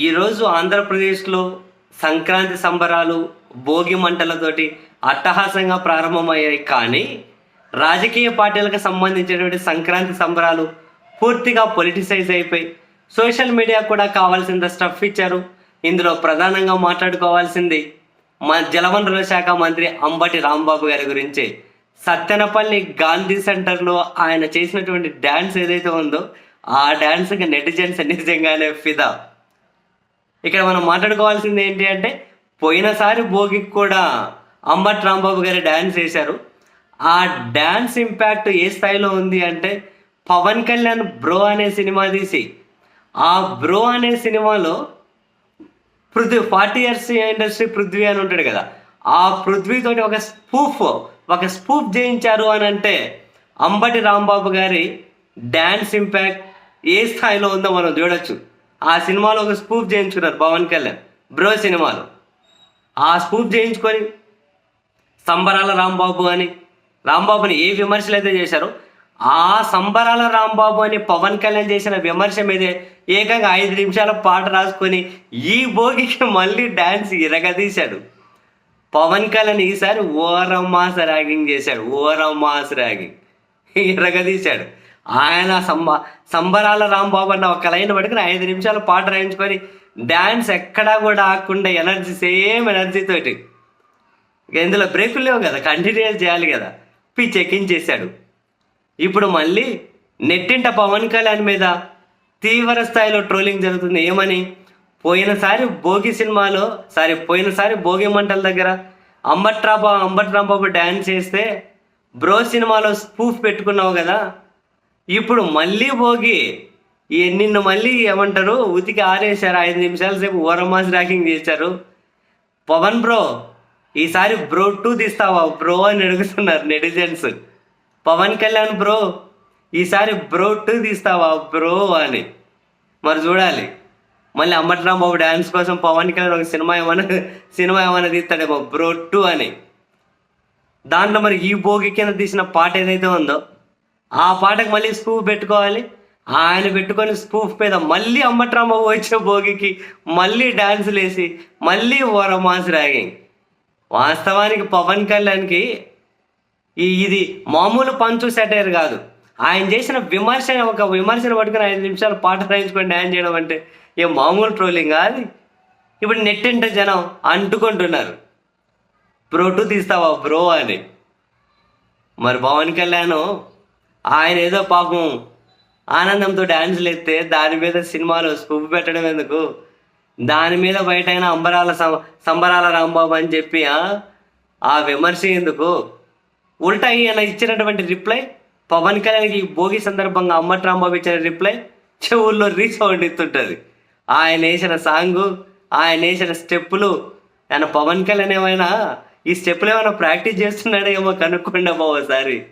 ఈరోజు ఆంధ్రప్రదేశ్లో సంక్రాంతి సంబరాలు భోగి మంటలతోటి అట్టహాసంగా ప్రారంభమయ్యాయి. కానీ రాజకీయ పార్టీలకు సంబంధించినటువంటి సంక్రాంతి సంబరాలు పూర్తిగా పొలిటిసైజ్ అయిపోయి సోషల్ మీడియా కూడా కావాల్సినంత స్టఫ్ ఇచ్చారు. ఇందులో ప్రధానంగా మాట్లాడుకోవాల్సింది మా జలవనరుల శాఖ మంత్రి అంబటి రాంబాబు గారి గురించి. సత్తెనపల్లి గాంధీ సెంటర్లో ఆయన చేసినటువంటి డ్యాన్స్ ఏదైతే ఉందో ఆ డ్యాన్స్కి నెటిజన్స్ నిజంగానే ఫిదా. ఇక్కడ మనం మాట్లాడుకోవాల్సింది ఏంటి అంటే పోయినసారి భోగికి కూడా అంబట్ రాంబాబు గారు డ్యాన్స్ వేశారు. ఆ డ్యాన్స్ ఇంపాక్ట్ ఏ స్థాయిలో ఉంది అంటే పవన్ కళ్యాణ్ బ్రో అనే సినిమా తీసి ఆ బ్రో అనే సినిమాలో Prithvi forty years industry Prithvi అని ఉంటాడు కదా ఆ పృథ్వీతోటి ఒక స్పూఫ్ ఒక స్పూఫ్ చేయించారు అని అంటే అంబటి రాంబాబు గారి డ్యాన్స్ ఇంపాక్ట్ ఏ స్థాయిలో ఉందో మనం చూడొచ్చు. ఆ సినిమాలో ఒక స్పూఫ్ చేయించుకున్నారు పవన్ కళ్యాణ్. బ్రో సినిమాలో. ఆ స్పూఫ్ చేయించుకొని సంబరాల రాంబాబు అని రాంబాబుని ఏ విమర్శలు అయితే చేశారో ఆ సంబరాల రాంబాబు అని పవన్ కళ్యాణ్ చేసిన విమర్శ మీదే ఏకంగా ఐదు నిమిషాల పాట రాసుకొని ఈ భోగికి మళ్ళీ డ్యాన్స్ ఇరగదీశాడు. పవన్ కళ్యాణ్ ఈసారి ఓరమ్మాస ర్యాగింగ్ చేశాడు. ఓరమ్మాస్ ర్యాగింగ్. ఇరగదీశాడు. ఆయన సంబ సంబరాల రాంబాబు అన్న ఒక లైన్ పట్టుకుని ఐదు నిమిషాలు పాట రాయించుకొని డ్యాన్స్ ఎక్కడా కూడా ఆకుండా ఎనర్జీ సేమ్ ఎనర్జీతోటి ఇందులో బ్రేకులు లేవు కదా కంటిన్యూ చేయాలి కదా. పి పిచ్ చేశాడు ఇప్పుడు మళ్ళీ నెట్టింట పవన్ కళ్యాణ్ మీద తీవ్ర స్థాయిలో ట్రోలింగ్ జరుగుతుంది. ఏమని? పోయినసారి భోగి సినిమాలో సారీ పోయినసారి భోగి మంటల దగ్గర అంబట్రాబా అంబట్రాంబాబు అంబట్ డ్యాన్స్ చేస్తే బ్రో సినిమాలో స్పూఫ్ పెట్టుకున్నావు కదా. ఇప్పుడు మళ్ళీ భోగి నిన్ను మళ్ళీ ఏమంటారు? ఉతికి ఆరేశారు ఐదు నిమిషాల సేపు ఓరమాస్ ర్యాకింగ్ చేశారు. పవన్ బ్రో ఈసారి బ్రో టూ తీస్తావా? బ్రో అని అడుగుతున్నారు నెటిజన్స్. పవన్ కళ్యాణ్ బ్రో ఈసారి బ్రో టూ తీస్తావా? బ్రో అని. మరి చూడాలి. మళ్ళీ అంబట్రామ్ బాబు డ్యాన్స్ కోసం పవన్ కళ్యాణ్ ఒక సినిమా ఏమైనా సినిమా ఏమైనా తీస్తాడేమో? బ్రో టూ అని. దాంట్లో మరి ఈ భోగి కింద తీసిన పాట ఏదైతే ఉందో ఆ పాటకు మళ్ళీ స్పూఫ్ పెట్టుకోవాలి. ఆయన పెట్టుకొని స్పూఫ్ మీద మళ్ళీ అమ్మట్రామ్మ వచ్చే భోగికి మళ్ళీ డాన్సులు వేసి మళ్ళీ ఓరమాస్ ర్యాగింగ్. వాస్తవానికి పవన్ కళ్యాణ్కి ఈ ఇది మామూలు పంచు సెటైర్ కాదు. ఆయన చేసిన విమర్శ ఒక విమర్శను పట్టుకుని ఐదు నిమిషాలు పాట రాయించుకొని డ్యాన్స్ చేయడం అంటే ఏ మామూలు ట్రోలింగ్ అది? ఇప్పుడు నెట్టింట జనం అంటుకుంటున్నారు. బ్రో టూ తీస్తావా బ్రో అని. మరి పవన్ కళ్యాణ్ ఆయన ఏదో పాపం ఆనందంతో డ్యాన్సులు ఎత్తే దాని మీద సినిమాలు స్పూపు పెట్టడం ఎందుకు? దాని మీద బయట అయినా అంబరాల సంబరాల రాంబాబు అని చెప్పి ఆ? విమర్శ ఎందుకు? ఉల్టా ఈయన ఇచ్చినటువంటి రిప్లై పవన్ కళ్యాణ్కి భోగి సందర్భంగా అమ్మటి రాంబాబు ఇచ్చిన రిప్లై చెవుల్లో రీసౌండ్ ఇస్తుంటుంది. ఆయన వేసిన సాంగ్ ఆయన వేసిన స్టెప్పులు ఆయన పవన్ కళ్యాణ్ ఏమైనా ఈ స్టెప్పులు ఏమైనా ప్రాక్టీస్ చేస్తున్నాడేమో ఏమో కనుక్కోండి ఒకసారి